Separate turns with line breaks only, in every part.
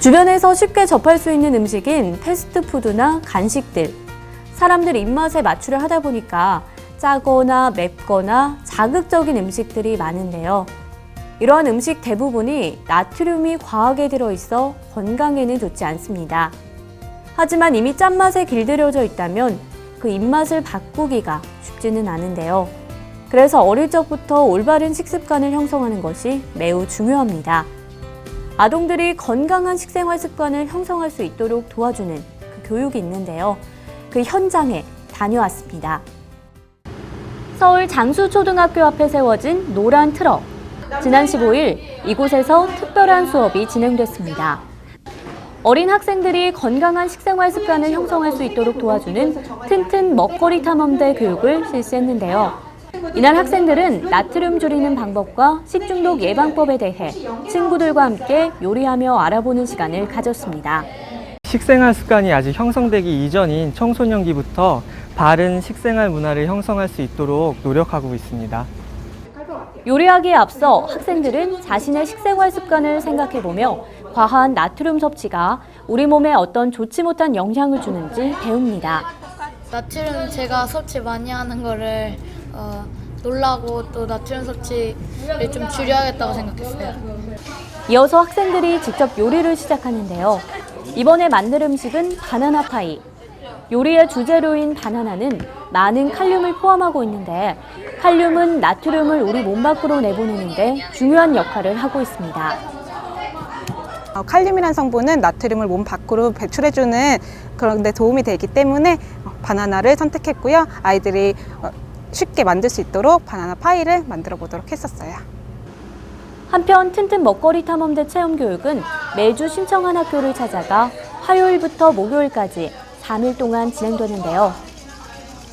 주변에서 쉽게 접할 수 있는 음식인 패스트푸드나 간식들. 사람들 입맛에 맞추려 하다 보니까 짜거나 맵거나 자극적인 음식들이 많은데요. 이러한 음식 대부분이 나트륨이 과하게 들어있어 건강에는 좋지 않습니다. 하지만 이미 짠맛에 길들여져 있다면 그 입맛을 바꾸기가 쉽지는 않은데요. 그래서 어릴 적부터 올바른 식습관을 형성하는 것이 매우 중요합니다. 아동들이 건강한 식생활 습관을 형성할 수 있도록 도와주는 그 교육이 있는데요. 그 현장에 다녀왔습니다. 서울 장수초등학교 앞에 세워진 노란 트럭. 지난 15일 이곳에서 특별한 수업이 진행됐습니다. 어린 학생들이 건강한 식생활 습관을 형성할 수 있도록 도와주는 튼튼 먹거리 탐험대 교육을 실시했는데요. 이날 학생들은 나트륨 줄이는 방법과 식중독 예방법에 대해 친구들과 함께 요리하며 알아보는 시간을 가졌습니다.
식생활 습관이 아직 형성되기 이전인 청소년기부터 바른 식생활 문화를 형성할 수 있도록 노력하고 있습니다.
요리하기에 앞서 학생들은 자신의 식생활 습관을 생각해보며 과한 나트륨 섭취가 우리 몸에 어떤 좋지 못한 영향을 주는지 배웁니다.
나트륨 제가 섭취 많이 하는 거를 어, 놀라고 또 나트륨 섭취를 좀 줄여야겠다고 생각했어요.
이어서 학생들이 직접 요리를 시작하는데요. 이번에 만들 음식은 바나나 파이. 요리의 주재료인 바나나는 많은 칼륨을 포함하고 있는데 칼륨은 나트륨을 우리 몸 밖으로 내보내는데 중요한 역할을 하고 있습니다.
어, 칼륨이라는 성분은 나트륨을 몸 밖으로 배출해주는 그런 데 도움이 되기 때문에 어, 바나나를 선택했고요. 아이들이 어, 쉽게 만들 수 있도록 바나나 파이를 만들어 보도록 했었어요.
한편 튼튼 먹거리 탐험대 체험 교육은 매주 신청한 학교를 찾아가 화요일부터 목요일까지 3일 동안 진행되는데요.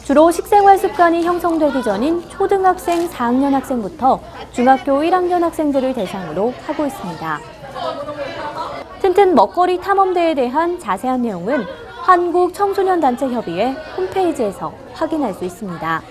주로 식생활 습관이 형성되기 전인 초등학생 4학년 학생부터 중학교 1학년 학생들을 대상으로 하고 있습니다. 튼튼 먹거리 탐험대에 대한 자세한 내용은 한국청소년단체협의회 홈페이지에서 확인할 수 있습니다.